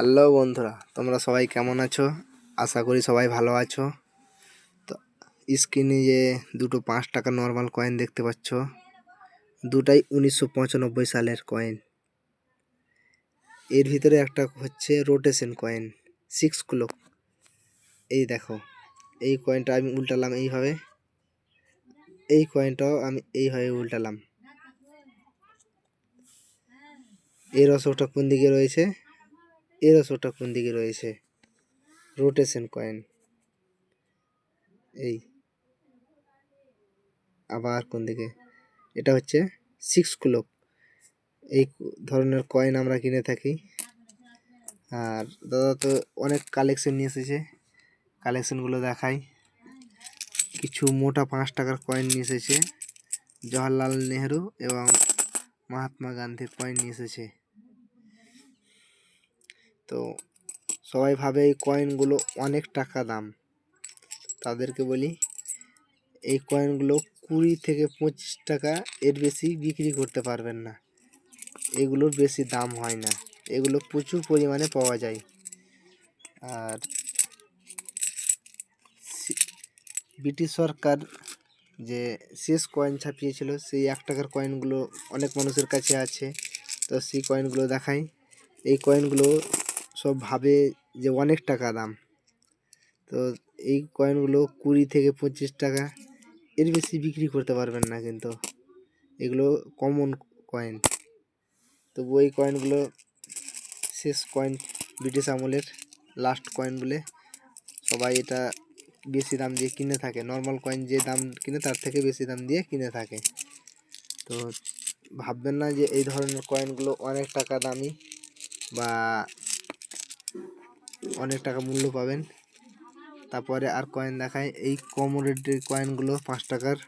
Hello বন্ধুরা, তোমরা সবাই কেমন আছো? আশা করি সবাই ভালো আছো। তো স্ক্রিনে যে দুটো পাঁচ টাকা নর্মাল কয়েন দেখতে পাচ্ছ, দুটাই উনিশশো পঁচানব্বই সালের কয়েন এর ভিতরে একটা হচ্ছে রোটেশন কয়েন সিক্স ক্লোক এই দেখো, এই কয়েনটা আমি উল্টালাম এইভাবে। এই কয়েনটাও আমি এইভাবে উল্টালাম। এর অশোকটা কোন দিকে রয়েছে? এর অশোকটা কোন দিকে রয়েছে। রোটেশন কয়েন এই। আবার কোন দিকে? এটা হচ্ছে সিক্স ক্লোক এই ধরনের কয়েন আমরা কিনে থাকি। আর দাদা তো অনেক কালেকশন নিয়ে এসেছে। কালেকশনগুলো দেখাই। কিছু মোটা পাঁচ টাকার কয়েন নিয়ে এসেছে। জওয়াহরলাল নেহেরু এবং মহাত্মা গান্ধীর কয়েন নিয়ে এসেছে। তো সবাই ভাবে এই কয়েনগুলো অনেক টাকা দাম। তাদেরকে বলি, এই কয়েনগুলো কুড়ি থেকে পঁচিশ টাকা এর বেশি বিক্রি করতে পারবেন না। এগুলোর বেশি দাম হয় না। এগুলো প্রচুর পরিমাণে পাওয়া যায়। আর ব্রিটিশ সরকার যে শেষ কয়েন ছাপিয়েছিল, সেই এক টাকার কয়েনগুলো অনেক মানুষের কাছে আছে। তো সেই কয়েনগুলো দেখাই। এই কয়েনগুলো সব ভাবে যে অনেক টাকা দাম। তো এই কয়েনগুলো কুড়ি থেকে পঁচিশ টাকা, এর বেশি বিক্রি করতে পারবেন না কিন্তু। এগুলো কমন কয়েন তবু ওই কয়েনগুলো শেষ কয়েন ব্রিটিশ আমলের লাস্ট কয়েন বলে সবাই এটা বেশি দাম দিয়ে কিনে থাকে। নর্মাল কয়েন যে দাম কিনে তার থেকে বেশি দাম দিয়ে কিনে থাকে। তো ভাববেন না যে এই ধরনের কয়েনগুলো অনেক টাকা দামি বা অনেক টাকা মূল্য পাবেন। তারপরে আর কয়েন দেখায় এই কমোডিটির কয়েনগুলো পাঁচ টাকার।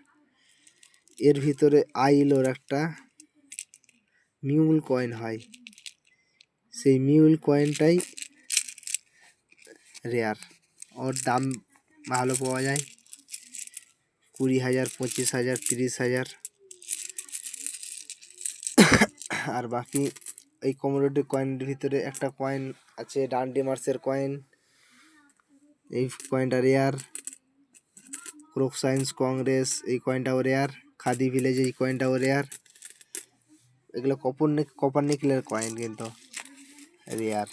এর ভিতরে আইলোর একটা মিউল কয়েন হয়। সেই মিউল কয়েনটাই রেয়ার ওর দাম ভালো পাওয়া যায়। কুড়ি হাজার, পঁচিশ হাজার, তিরিশ হাজার। আর বাকি এই কমোডিটি কয়েনের ভিতরে একটা কয়েন আছে ডান্ডি মার্সের কয়েন এই কয়েনটা রেয়ার ক্রোক সায়েন্স কংগ্রেস এই কয়েনটাও রেয়ার খাদি ভিলেজ এই কয়েনটাও রেয়ার এগুলো কপর কপার নিকলের কয়েন কিন্তু রেয়ার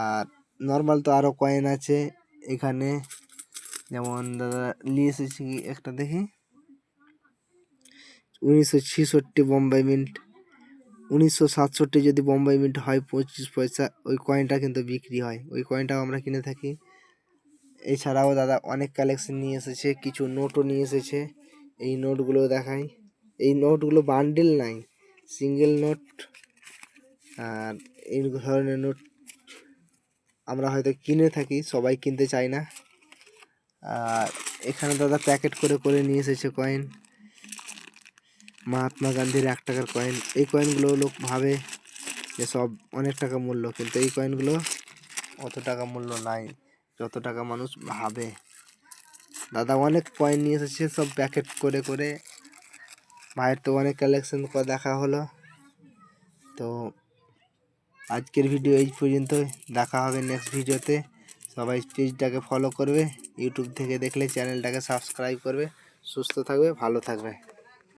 আর নর্মাল তো আরও কয়েন আছে এখানে, যেমন দাদা নিয়ে এসেছি একটা দেখি, উনিশশো ছেষট্টি বোম্বাই মিন্ট উনিশশো সাতষট্টি যদি বোম্বাই মিন্ট হয় পঁচিশ পয়সা, ওই কয়েনটা কিন্তু বিক্রি হয়। ওই কয়েনটাও আমরা কিনে থাকি। এছাড়াও দাদা অনেক কালেকশন নিয়ে এসেছে, কিছু নোটও নিয়ে এসেছে। এই নোটগুলো দেখাই। এই নোটগুলো বান্ডেল নাই সিঙ্গেল নোট আর এই ধরনের নোট আমরা হয়তো কিনে থাকি, সবাই কিনতে চায় না। আর এখানে দাদা প্যাকেট করে করে নিয়ে এসেছে কয়েন মহাত্মা গান্ধীর এক টাকার কয়েন এই কয়েনগুলো লোক ভাবে যে সব অনেক টাকা মূল্য, কিন্তু এই কয়েনগুলো অত টাকা মূল্য নাই, যত টাকা মানুষ ভাবে। দাদা অনেক কয়েন নিয়ে এসেছে, সব প্যাকেট করে করে। ভাইয়ের তো অনেক কালেকশন করে দেখা হলো। তো আজকের ভিডিও এই পর্যন্ত দেখা হবে নেক্সট ভিডিওতে সবাই পেজটাকে ফলো করবে। ইউটিউব থেকে দেখলে চ্যানেলটাকে সাবস্ক্রাইব করবে। সুস্থ থাকবে, ভালো থাকবে।